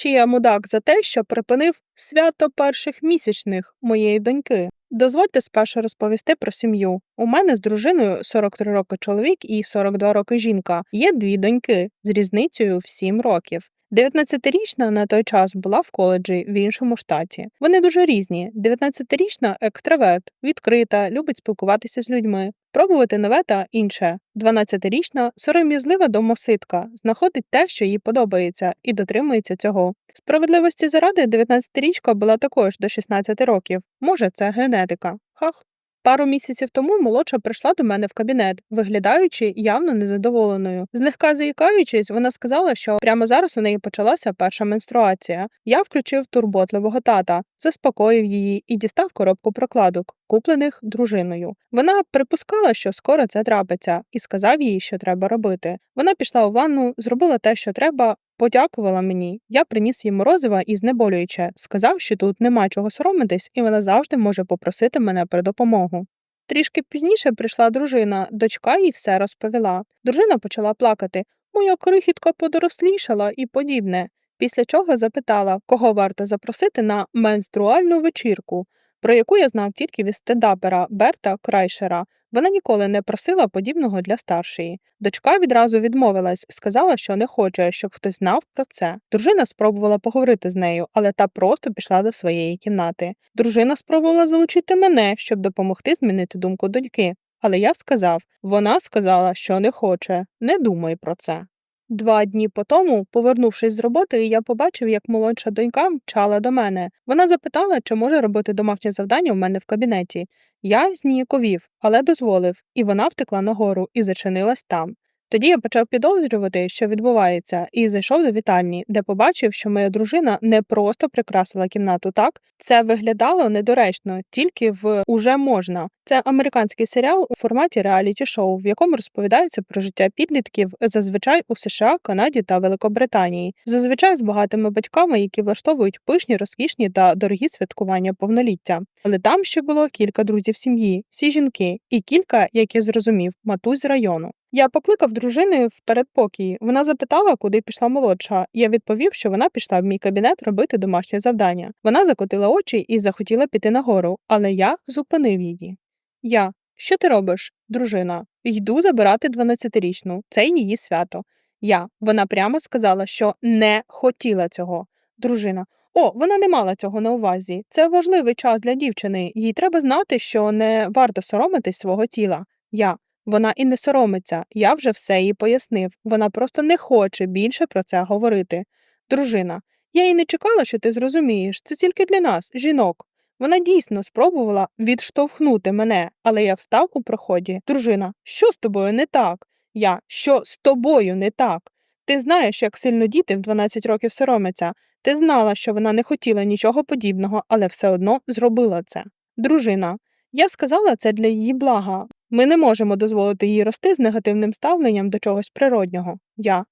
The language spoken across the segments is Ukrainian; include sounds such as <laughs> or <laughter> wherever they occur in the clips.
Чи я мудак за те, що припинив свято перших місячних моєї доньки? Дозвольте спершу розповісти про сім'ю. У мене з дружиною 43 роки чоловік і 42 роки жінка. Є дві доньки з різницею в 7 років. 19-річна на той час була в коледжі в іншому штаті. Вони дуже різні. 19-річна екстраверт, відкрита, любить спілкуватися з людьми, пробувати нове та інше. 12-річна сором'язлива домосидка, знаходить те, що їй подобається, і дотримується цього. Справедливості заради 19-річка була також до 16 років. Може, це генетика. Хах. Пару місяців тому молодша прийшла до мене в кабінет, виглядаючи явно незадоволеною. Злегка заїкаючись, вона сказала, що прямо зараз у неї почалася перша менструація. Я включив турботливого тата, заспокоїв її і дістав коробку прокладок, куплених дружиною. Вона припускала, що скоро це трапиться, і сказав їй, що треба робити. Вона пішла у ванну, зробила те, що треба. Подякувала мені. Я приніс їй морозива і знеболююче, сказав, що тут нема чого соромитись, і вона завжди може попросити мене про допомогу. Трішки пізніше прийшла дружина, дочка їй все розповіла. Дружина почала плакати Моя крихітка подорослішала і подібне, після чого запитала, кого варто запросити на менструальну вечірку, про яку я знав тільки від стендапера Берта Крайшера. Вона ніколи не просила подібного для старшої. Дочка відразу відмовилась, сказала, що не хоче, щоб хтось знав про це. Дружина спробувала поговорити з нею, але та просто пішла до своєї кімнати. Дружина спробувала залучити мене, щоб допомогти змінити думку доньки. Але я сказав вона сказала, що не хоче, не думай про це. Два дні по тому, повернувшись з роботи, я побачив, як молодша донька мчала до мене. Вона запитала, чи може робити домашнє завдання у мене в кабінеті. Я зніяковів, але дозволив, і вона втекла нагору і зачинилась там. Тоді я почав підозрювати, що відбувається, і зайшов до вітальні, де побачив, що моя дружина не просто прикрасила кімнату так, це виглядало недоречно, тільки в уже можна. Це американський серіал у форматі реаліті-шоу, в якому розповідається про життя підлітків зазвичай у США, Канаді та Великобританії, зазвичай з багатими батьками, які влаштовують пишні, розкішні та дорогі святкування повноліття. Але там ще було кілька друзів сім'ї, всі жінки, і кілька, як я зрозумів, матусь з району. Я покликав дружини в передпокій. Вона запитала, куди пішла молодша. Я відповів, що вона пішла в мій кабінет робити домашнє завдання. Вона закотила очі і захотіла піти нагору, але я зупинив її. Я, що ти робиш, дружина? Йду забирати 12-річну. Це її свято. Я, вона прямо сказала, що не хотіла цього. Дружина. О, вона не мала цього на увазі. Це важливий час для дівчини. Їй треба знати, що не варто соромитись свого тіла. Я. Вона і не соромиться, я вже все їй пояснив. Вона просто не хоче більше про це говорити. Дружина, я й не чекала, що ти зрозумієш. Це тільки для нас, жінок. Вона дійсно спробувала відштовхнути мене, але я встав у проході. Дружина, що з тобою не так? Я, що з тобою не так? Ти знаєш, як сильно діти в 12 років соромяться. Ти знала, що вона не хотіла нічого подібного, але все одно зробила це. Дружина, я сказала це для її блага. Ми не можемо дозволити їй рости з негативним ставленням до чогось природнього. Я.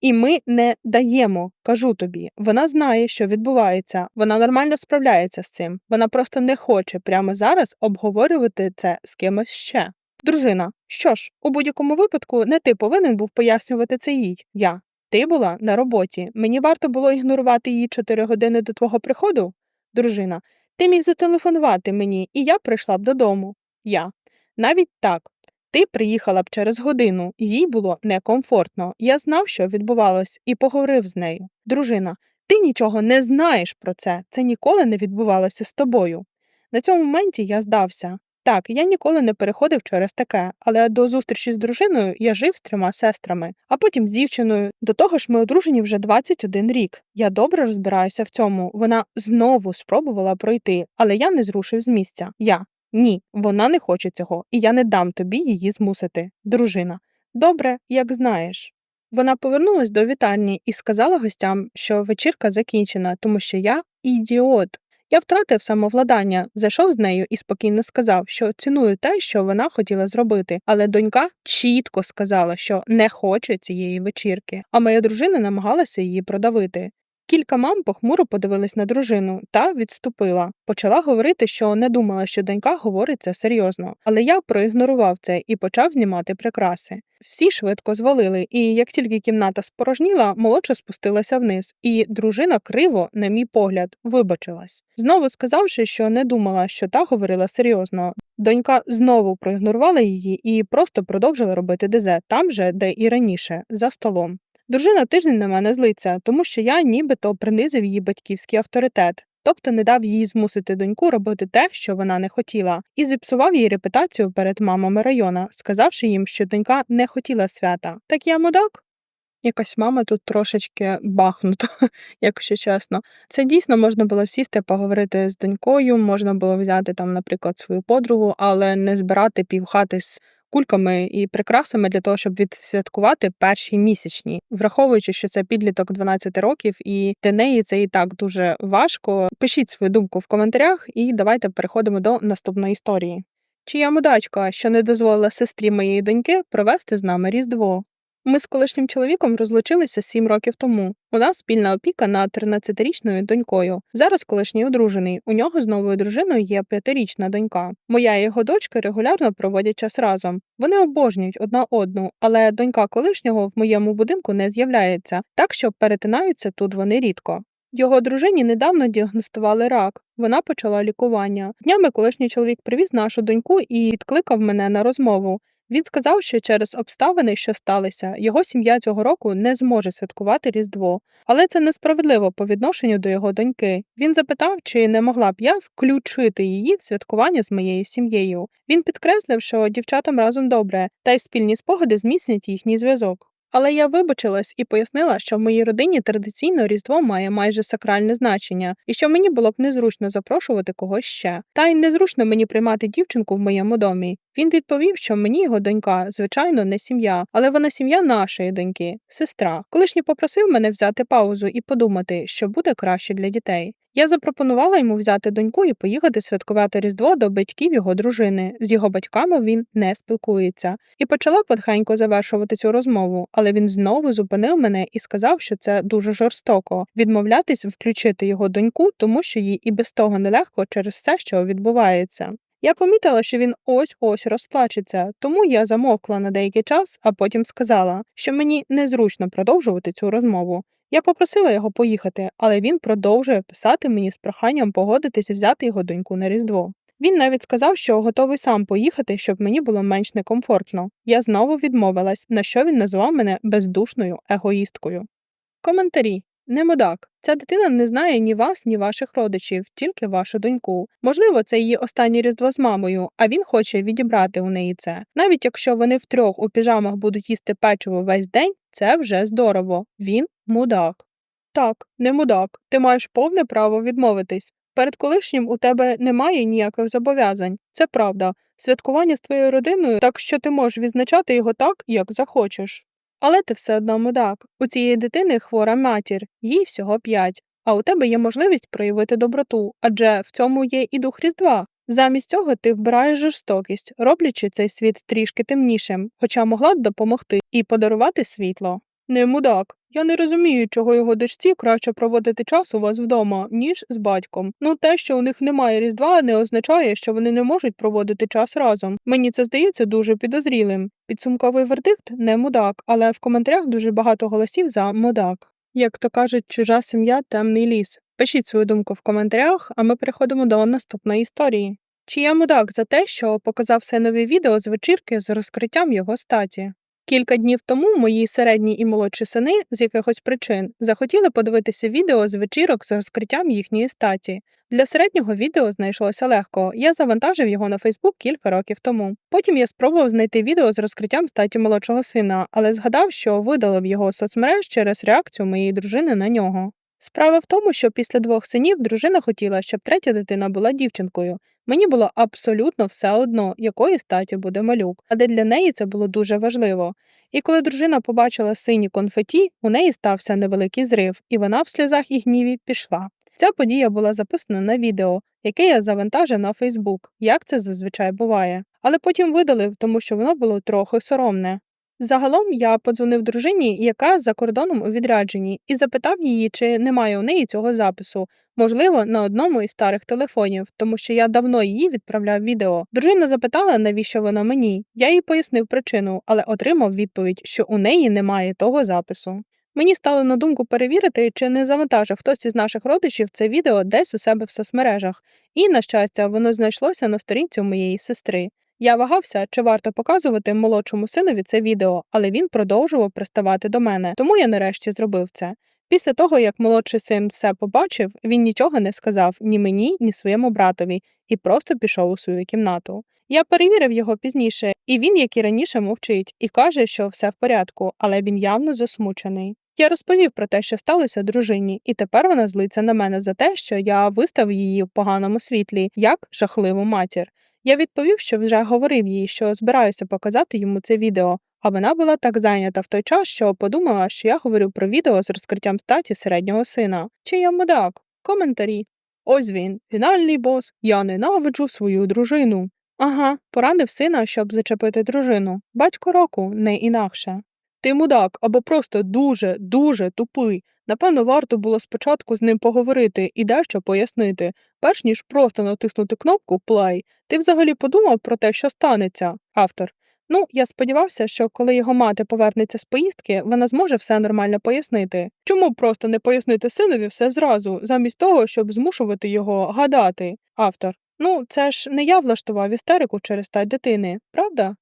І ми не даємо, кажу тобі. Вона знає, що відбувається, вона нормально справляється з цим. Вона просто не хоче прямо зараз обговорювати це з кимось ще. Дружина, що ж, у будь-якому випадку не ти повинен був пояснювати це їй. Я. Ти була на роботі. Мені варто було ігнорувати її 4 години до твого приходу? Дружина. Ти міг зателефонувати мені, і я прийшла б додому. Я. Навіть так. Ти приїхала б через годину, їй було некомфортно. Я знав, що відбувалось, і поговорив з нею. Дружина, ти нічого не знаєш про це. Це ніколи не відбувалося з тобою. На цьому моменті я здався. Так, я ніколи не переходив через таке, але до зустрічі з дружиною я жив з трьома сестрами, а потім з дівчиною. До того ж, ми одружені вже 21 рік. Я добре розбираюся в цьому. Вона знову спробувала пройти, але я не зрушив з місця. Я ні, вона не хоче цього, і я не дам тобі її змусити. Дружина. Добре, як знаєш. Вона повернулась до вітальні і сказала гостям, що вечірка закінчена, тому що я ідіот. Я втратив самовладання, зайшов з нею і спокійно сказав, що ціную те, що вона хотіла зробити, але донька чітко сказала, що не хоче цієї вечірки, а моя дружина намагалася її продавити. Кілька мам похмуро подивились на дружину та відступила. Почала говорити, що не думала, що донька говорить це серйозно, але я проігнорував це і почав знімати прикраси. Всі швидко звалили, і як тільки кімната спорожніла, молодша спустилася вниз, і дружина криво, на мій погляд, вибачилась. Знову сказавши, що не думала, що та говорила серйозно. Донька знову проігнорувала її і просто продовжила робити дезе там же, де і раніше, за столом. Дружина тиждень на мене злиться, тому що я нібито принизив її батьківський авторитет, тобто не дав їй змусити доньку робити те, що вона не хотіла, і зіпсував її репутацію перед мамами района, сказавши їм, що донька не хотіла свята. Так я мудак? Якась мама тут трошечки бахнута, <laughs> якщо чесно. Це дійсно можна було сісти, поговорити з донькою, можна було взяти там, наприклад, свою подругу, але не збирати півхати з кульками і прикрасами для того, щоб відсвяткувати перші місячні, враховуючи, що це підліток 12 років, і для неї це і так дуже важко. Пишіть свою думку в коментарях, і давайте переходимо до наступної історії. Чия мудачка, що не дозволила сестрі моєї доньки провести з нами Різдво? Ми з колишнім чоловіком розлучилися сім років тому. У нас спільна опіка над 13-річною донькою. Зараз колишній одружений. У нього з новою дружиною є п'ятирічна донька. Моя і його дочка регулярно проводять час разом. Вони обожнюють одна одну, але донька колишнього в моєму будинку не з'являється, так що перетинаються тут вони рідко. Його дружині недавно діагностували рак. Вона почала лікування. Днями колишній чоловік привіз нашу доньку і відкликав мене на розмову. Він сказав, що через обставини, що сталися, його сім'я цього року не зможе святкувати Різдво, але це несправедливо по відношенню до його доньки. Він запитав, чи не могла б я включити її в святкування з моєю сім'єю. Він підкреслив, що дівчатам разом добре, та й спільні спогади зміцнять їхній зв'язок. Але я вибачилась і пояснила, що в моїй родині традиційно Різдво має майже сакральне значення, і що мені було б незручно запрошувати когось ще. Та й незручно мені приймати дівчинку в моєму домі. Він відповів, що мені його донька, звичайно, не сім'я, але вона сім'я нашої доньки, сестра. Колишній попросив мене взяти паузу і подумати, що буде краще для дітей. Я запропонувала йому взяти доньку і поїхати святкувати Різдво до батьків його дружини. З його батьками він не спілкується, і почала потихеньку завершувати цю розмову, але він знову зупинив мене і сказав, що це дуже жорстоко відмовлятись включити його доньку, тому що їй і без того нелегко через все, що відбувається. Я помітила, що він ось ось розплачеться, тому я замовкла на деякий час, а потім сказала, що мені незручно продовжувати цю розмову. Я попросила його поїхати, але він продовжує писати мені з проханням погодитись взяти його доньку на Різдво. Він навіть сказав, що готовий сам поїхати, щоб мені було менш некомфортно. Я знову відмовилась, на що він назвав мене бездушною егоїсткою. Коментарі не мудак. Ця дитина не знає ні вас, ні ваших родичів, тільки вашу доньку. Можливо, це її останнє різдво з мамою, а він хоче відібрати у неї це. Навіть якщо вони втрьох у піжамах будуть їсти печиво весь день, це вже здорово. Він мудак. Так, не мудак. Ти маєш повне право відмовитись. Перед колишнім у тебе немає ніяких зобов'язань. Це правда. Святкування з твоєю родиною, так що ти можеш відзначати його так, як захочеш. Але ти все одно мудак. У цієї дитини хвора матір, їй всього п'ять, а у тебе є можливість проявити доброту, адже в цьому є і дух Різдва. Замість цього ти вбираєш жорстокість, роблячи цей світ трішки темнішим, хоча могла б допомогти і подарувати світло. Не мудак. Я не розумію, чого його дочці краще проводити час у вас вдома, ніж з батьком. Ну, те, що у них немає різдва, не означає, що вони не можуть проводити час разом. Мені це здається дуже підозрілим. Підсумковий вердикт не мудак, але в коментарях дуже багато голосів за мудак. Як то кажуть, чужа сім'я темний ліс. Пишіть свою думку в коментарях, а ми переходимо до наступної історії. Чи я мудак за те, що показав нові відео з вечірки з розкриттям його статі? Кілька днів тому мої середні і молодші сини з якихось причин захотіли подивитися відео з вечірок з розкриттям їхньої статі. Для середнього відео знайшлося легко. Я завантажив його на Фейсбук кілька років тому. Потім я спробував знайти відео з розкриттям статі молодшого сина, але згадав, що видалив його соцмереж через реакцію моєї дружини на нього. Справа в тому, що після двох синів дружина хотіла, щоб третя дитина була дівчинкою. Мені було абсолютно все одно, якої статі буде малюк, але для неї це було дуже важливо. І коли дружина побачила сині конфеті, у неї стався невеликий зрив, і вона в сльозах і гніві пішла. Ця подія була записана на відео, яке я завантажив на Фейсбук, як це зазвичай буває, але потім видалив, тому що воно було трохи соромне. Загалом я подзвонив дружині, яка за кордоном у відрядженні, і запитав її, чи немає у неї цього запису, можливо, на одному із старих телефонів, тому що я давно її відправляв відео. Дружина запитала, навіщо воно мені. Я їй пояснив причину, але отримав відповідь, що у неї немає того запису. Мені стало на думку перевірити, чи не завантажив хтось із наших родичів це відео десь у себе в соцмережах, і, на щастя, воно знайшлося на сторінці моєї сестри. Я вагався, чи варто показувати молодшому синові це відео, але він продовжував приставати до мене, тому я нарешті зробив це. Після того, як молодший син все побачив, він нічого не сказав ні мені, ні своєму братові, і просто пішов у свою кімнату. Я перевірив його пізніше, і він, як і раніше, мовчить, і каже, що все в порядку, але він явно засмучений. Я розповів про те, що сталося дружині, і тепер вона злиться на мене за те, що я виставив її в поганому світлі, як жахливу матір. Я відповів, що вже говорив їй, що збираюся показати йому це відео, а вона була так зайнята в той час, що подумала, що я говорю про відео з розкриттям статі середнього сина. Чи я мудак? Коментарі. Ось він, фінальний бос. Я ненавиджу свою дружину. Ага, поранив сина, щоб зачепити дружину. Батько року, не інакше. Ти мудак або просто дуже, дуже тупий. Напевно, варто було спочатку з ним поговорити і дещо пояснити, перш ніж просто натиснути кнопку плей. Ти взагалі подумав про те, що станеться, автор. Ну, я сподівався, що коли його мати повернеться з поїздки, вона зможе все нормально пояснити. Чому просто не пояснити синові все зразу, замість того, щоб змушувати його гадати, автор. Ну, це ж не я влаштував істерику через стать дитини, правда?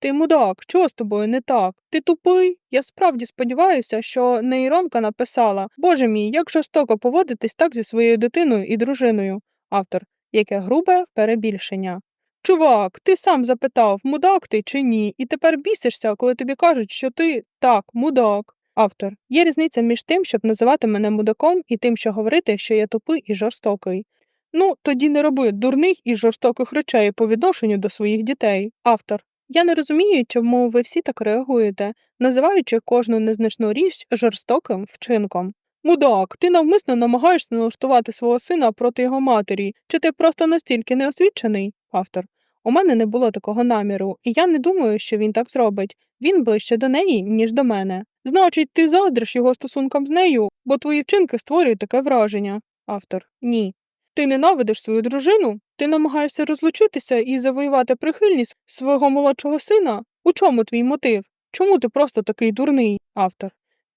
Ти мудак, чого з тобою не так? Ти тупий? Я справді сподіваюся, що нейронка написала Боже мій, як жорстоко поводитись так зі своєю дитиною і дружиною. Автор, яке грубе перебільшення. Чувак, ти сам запитав, мудак ти чи ні, і тепер бісишся, коли тобі кажуть, що ти так, мудак. Автор. Є різниця між тим, щоб називати мене мудаком, і тим, що говорити, що я тупий і жорстокий. Ну, тоді не роби дурних і жорстоких речей по відношенню до своїх дітей. Автор. Я не розумію, чому ви всі так реагуєте, називаючи кожну незначну річ жорстоким вчинком. Мудак, ти навмисно намагаєшся налаштувати свого сина проти його матері, чи ти просто настільки неосвічений? Автор. У мене не було такого наміру, і я не думаю, що він так зробить. Він ближче до неї, ніж до мене. Значить, ти заздриш його стосункам з нею, бо твої вчинки створюють таке враження. Автор. Ні. Ти ненавидиш свою дружину? Ти намагаєшся розлучитися і завоювати прихильність свого молодшого сина? У чому твій мотив? Чому ти просто такий дурний? Автор.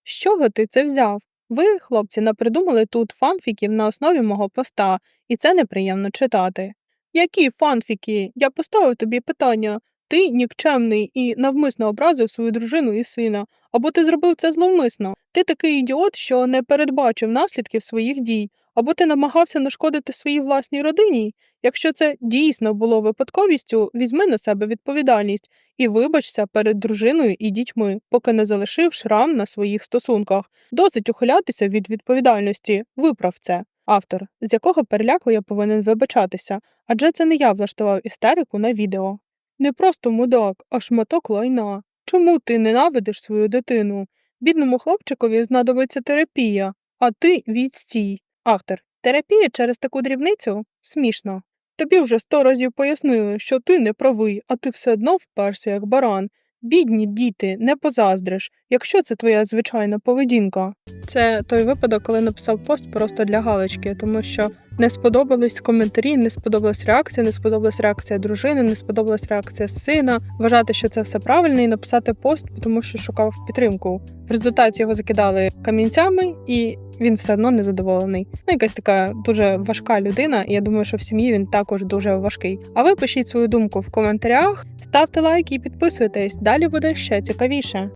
З чого ти це взяв? Ви, хлопці, напридумали тут фанфіків на основі мого поста, і це неприємно читати. Які фанфіки? Я поставив тобі питання. Ти нікчемний і навмисно образив свою дружину і сина, або ти зробив це зловмисно. Ти такий ідіот, що не передбачив наслідків своїх дій, або ти намагався нашкодити своїй власній родині. Якщо це дійсно було випадковістю, візьми на себе відповідальність і вибачся перед дружиною і дітьми, поки не залишив шрам на своїх стосунках. Досить ухилятися від відповідальності, виправ це. Автор, з якого переляку я повинен вибачатися, адже це не я влаштував істерику на відео. Не просто мудак, а шматок лайна. Чому ти ненавидиш свою дитину? Бідному хлопчикові знадобиться терапія, а ти відстій. Автор. Терапія через таку дрібницю? Смішно. Тобі вже сто разів пояснили, що ти не правий, а ти все одно вперся як баран. Бідні діти, не позаздриш, якщо це твоя звичайна поведінка. Це той випадок, коли написав пост просто для галочки, тому що не сподобались коментарі, не сподобалась реакція, не сподобалась реакція дружини, не сподобалась реакція сина. Вважати, що це все правильно, і написати пост, тому що шукав підтримку. В результаті його закидали камінцями, і він все одно незадоволений. Ну, якась така дуже важка людина, і я думаю, що в сім'ї він також дуже важкий. А ви пишіть свою думку в коментарях, ставте лайк і підписуйтесь. Далі буде ще цікавіше.